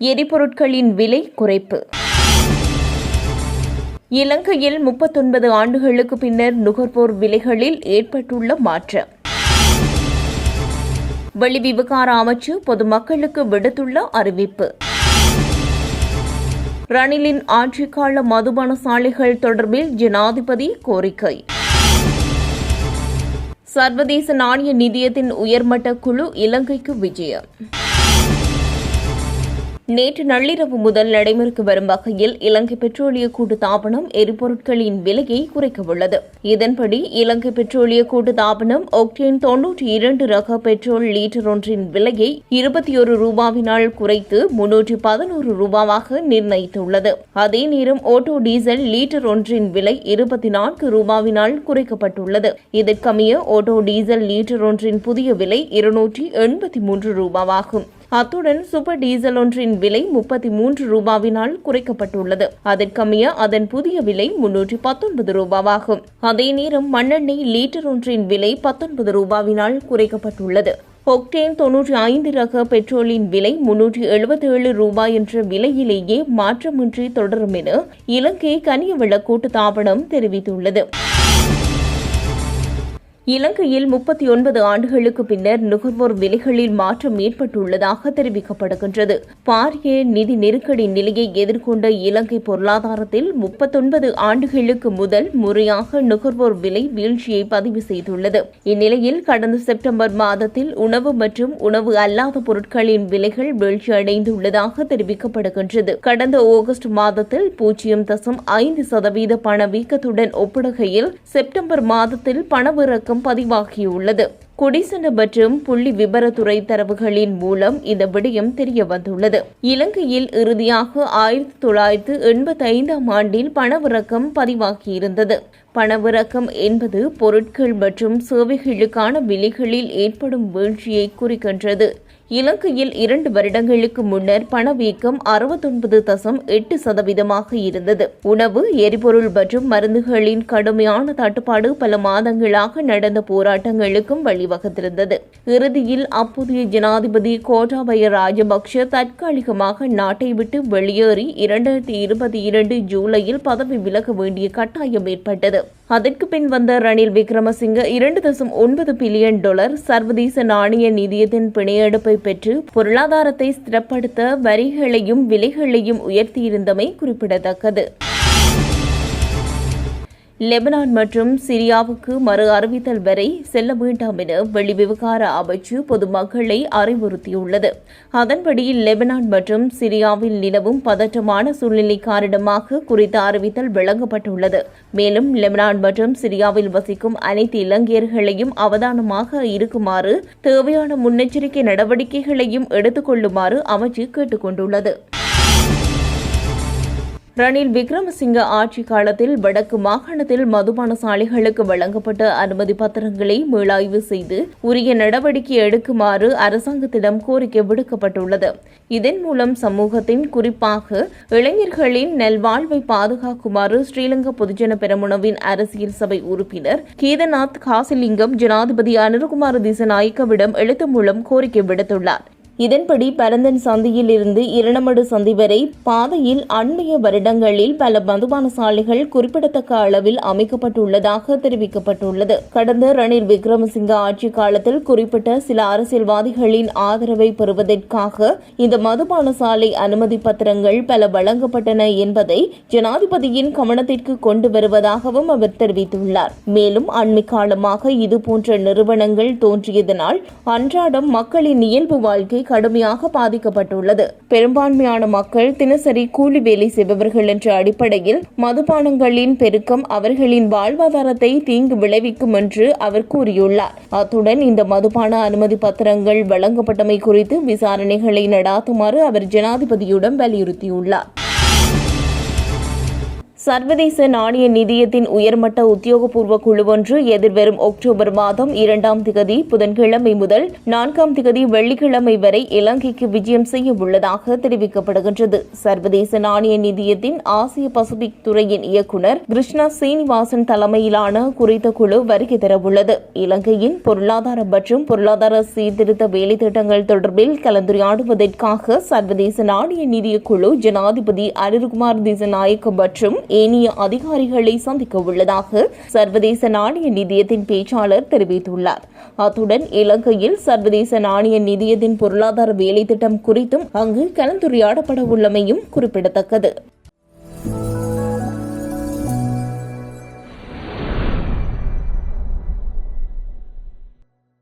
எரிபொருட்களின் விலை குறைப்பு. இலங்கையில் முப்பத்தொன்பது ஆண்டுகளுக்கு பின்னர் நுகர்வோர் விலைகளில் ஏற்பட்டுள்ள மாற்றம். வெளிவிவகார அமைச்சு பொதுமக்களுக்கு விடுத்துள்ள அறிவிப்பு. ரணிலின் ஆட்சிக்கால மதுபான சாலைகள் தொடர்பில் ஜனாதிபதி கோரிக்கை. சர்வதேச நாணய நிதியத்தின் உயர்மட்ட குழு இலங்கைக்கு விஜயம். நேற்று நள்ளிரவு முதல் நடைமுறைக்கு வரும் வகையில் இலங்கை பெட்ரோலிய கூட்டுத்தாபனம் எரிபொருட்களின் விலையை குறைக்கவுள்ளது. இதன்படி இலங்கை பெட்ரோலிய கூட்டுத்தாபனம் ஒக்டேன் தொன்னூற்றி இரண்டு ரக பெட்ரோல் லீட்டர் ஒன்றின் விலையை இருபத்தி ஒரு ரூபாவினால் குறைத்து முன்னூற்றி பதினோரு ரூபாவாக நிர்ணயித்துள்ளது. அதே நேரம் ஓட்டோ டீசல் லீட்டர் ஒன்றின் விலை இருபத்தி நான்கு ரூபாவினால் குறைக்கப்பட்டுள்ளது. இதற்கமைய ஓட்டோ டீசல் லீட்டர் ஒன்றின் புதிய விலை இருநூற்றி எண்பத்தி மூன்று ரூபாவாகும். அத்துடன் சூப்பர் டீசல் ஒன்றின் விலை முப்பத்தி மூன்று ரூபாவினால் குறைக்கப்பட்டுள்ளது. அதற்கமைய அதன் புதிய விலை முன்னூற்றி பத்தொன்பது ரூபாவாகும். அதே நேரம் மண்ணெண்ணெய் லீட்டர் ஒன்றின் விலை பத்தொன்பது ரூபாவினால் குறைக்கப்பட்டுள்ளது. ஒக்டேன் தொன்னூற்றி ஐந்து ரக பெட்ரோலின் விலை முன்னூற்றி எழுபத்தி ஏழு ரூபாய் என்ற விலையிலேயே மாற்றமின்றி தொடரும் என இலங்கை கனியவள கூட்டுத்தாபனம் தெரிவித்துள்ளது. இலங்கையில் முப்பத்தி ஒன்பது ஆண்டுகளுக்கு பின்னர் நுகர்வோர் விலைகளில் மாற்றம் ஏற்பட்டுள்ளதாக தெரிவிக்கப்படுகின்றது. பாரிய நிதி நெருக்கடி நிலையை எதிர்கொண்ட இலங்கை பொருளாதாரத்தில் முப்பத்தொன்பது ஆண்டுகளுக்கு முதல் முறையாக நுகர்வோர் விலை வீழ்ச்சியை பதிவு செய்துள்ளது. இந்நிலையில் கடந்த செப்டம்பர் மாதத்தில் உணவு மற்றும் உணவு அல்லாத பொருட்களின் விலைகள் வீழ்ச்சியடைந்துள்ளதாக தெரிவிக்கப்படுகின்றது. கடந்த ஆகஸ்ட் மாதத்தில் பூஜ்ஜியம் தசம் ஐந்து சதவீத பணவீக்கத்துடன் ஒப்பிடுகையில் செப்டம்பர் மாதத்தில் பணவிறக்கம் பதிவாகியுள்ளது. குடிசன மற்றும் புள்ளி விபரத்துறை தரவுகளின் மூலம் இந்த விடயம் தெரிய வந்துள்ளது. இலங்கையில் இறுதியாக ஆயிரத்தி தொள்ளாயிரத்து எண்பத்தி ஐந்தாம் ஆண்டில் பணவிறக்கம் பதிவாகியிருந்தது. பணவிறக்கம் என்பது பொருட்கள் மற்றும் சேவைகளுக்கான விலைகளில் ஏற்படும் வீழ்ச்சியை குறிக்கின்றது. இலங்கையில் இரண்டு வருடங்களுக்கு முன்னர் பணவீக்கம் அறுபத்தொன்பது தசம் எட்டு சதவீதமாக இருந்தது. உணவு எரிபொருள் மற்றும் மருந்துகளின் கடுமையான தட்டுப்பாடு பல மாதங்களாக நடந்த போராட்டங்களுக்கும் வழிவகுத்திருந்தது. இறுதியில் அப்போதைய ஜனாதிபதி கோட்டாபய ராஜபக்ஷ தற்காலிகமாக நாட்டை விட்டு வெளியேறி இரண்டாயிரத்தி இருபத்தி இரண்டு ஜூலையில் பதவி விலக வேண்டிய கட்டாயம் ஏற்பட்டது. அதற்கு பின் வந்த ரணில் விக்ரமசிங்க இரண்டு தசம் ஒன்பது பில்லியன் டாலர் சர்வதேச நாணய நிதியத்தின் பிணையெடுப்பை பெற்று பொருளாதாரத்தை ஸ்திரப்படுத்த வரிகளையும் விலைகளையும் உயர்த்தியிருந்தமை குறிப்பிடத்தக்கது. லெபனான் மற்றும் சிரியாவுக்கு மறு அறிவித்தல் வரை செல்ல வேண்டாம் என வெளிவிவகார அமைச்சு பொதுமக்களை அறிவுறுத்தியுள்ளது. அதன்படி லெபனான் மற்றும் சிரியாவில் நிலவும் பதற்றமான சூழ்நிலை காரணமாக குறித்த அறிவித்தல் வழங்கப்பட்டுள்ளது மேலும் லெபனான் மற்றும் சிரியாவில் வசிக்கும் அனைத்து இலங்கையர்களையும் அவதானமாக இருக்குமாறு தேவையான முன்னெச்சரிக்கை நடவடிக்கைகளையும் எடுத்துக் கொள்ளுமாறு அமைச்சு கேட்டுக் கொண்டுள்ளது. ரணில் விக்ரமசிங்க ஆட்சி காலத்தில் வடக்கு மாகாணத்தில் மதுபான சாலைகளுக்கு வழங்கப்பட்ட அனுமதி பத்திரங்களை மீளாய்வு செய்து உரிய நடவடிக்கை எடுக்குமாறு அரசாங்கத்திடம் கோரிக்கை விடுக்கப்பட்டுள்ளது. இதன் மூலம் சமூகத்தின் குறிப்பாக இளைஞர்களின் நல்வாழ்வை பாதுகாக்குமாறு ஸ்ரீலங்கா பொதுஜன பெரமுனவின் அரசியல் சபை உறுப்பினர் கீதநாத் காசிலிங்கம் ஜனாதிபதி அனுருகுமார திசநாயக்கவிடம் எழுத்து மூலம் கோரிக்கை விடுத்துள்ளார். இதன்படி பரந்தன் சந்தியில் இருந்து இரணமடு சந்தி வரை பாதையில் அண்மைய வருடங்களில் பல மதுபான சாலைகள் குறிப்பிடத்தக்க அளவில் அமைக்கப்பட்டுள்ளதாக தெரிவிக்கப்பட்டுள்ளது. கடந்த ரணில் விக்ரமசிங்க ஆட்சி காலத்தில் குறிப்பிட்ட சில அரசியல்வாதிகளின் ஆதரவை பெறுவதற்காக இந்த மதுபான சாலை அனுமதி பத்திரங்கள் பல வழங்கப்பட்டன என்பதை ஜனாதிபதியின் கவனத்திற்கு கொண்டு வருவதாகவும் அவர் தெரிவித்துள்ளார். மேலும் அண்மை காலமாக இதுபோன்ற நிறுவனங்கள் தோன்றியதனால் அன்றாடம் மக்களின் இயல்பு வாழ்க்கை கடுமையாக பாதிக்கப்பட்டுள்ளது. பெரும்பான்மையான மக்கள் தினசரி கூலி வேலை செய்பவர்கள் என்ற அடிப்படையில் மதுபானங்களின் பெருக்கம் அவர்களின் வாழ்வாதாரத்தை தீங்கு விளைவிக்கும் என்று அவர் கூறியுள்ளார். அத்துடன் இந்த மதுபான அனுமதி பத்திரங்கள் வழங்கப்பட்டமை குறித்து விசாரணைகளை நடாத்துமாறு அவர் ஜனாதிபதியுடன் வலியுறுத்தியுள்ளார். சர்வதேச நாணய நிதியத்தின் உயர்மட்ட உத்தியோகபூர்வ குழு ஒன்று எதிர்வரும் அக்டோபர் மாதம் இரண்டாம் திகதி புதன்கிழமை முதல் நான்காம் திகதி வெள்ளிக்கிழமை வரை இலங்கைக்கு விஜயம் செய்ய உள்ளதாக தெரிவிக்கப்படுகின்றது. சர்வதேச நாணய நிதியத்தின் ஆசிய பசிபிக் துறையின் இயக்குநர் கிருஷ்ணா சீனிவாசன் தலைமையிலான குறித்த குழு வருகை தரவுள்ளது. இலங்கையின் பொருளாதார மற்றும் பொருளாதார சீர்திருத்த வேலைத்திட்டங்கள் தொடர்பில் கலந்துரையாடுவதற்காக சர்வதேச நாணய நிதிய குழு ஜனாதிபதி அனிருகுமார் திசநாயக்க மற்றும் ஏனைய அதிகாரிகளை சந்திக்க உள்ளதாக சர்வதேச நாணய நிதியத்தின் பேச்சாளர் தெரிவித்துள்ளார். அத்துடன் இலங்கையில் சர்வதேச நாணய நிதியத்தின் பொருளாதார வேலைத்திட்டம் குறித்தும் அங்கு கலந்துரையாடப்பட உள்ளமையும் குறிப்பிடத்தக்கது.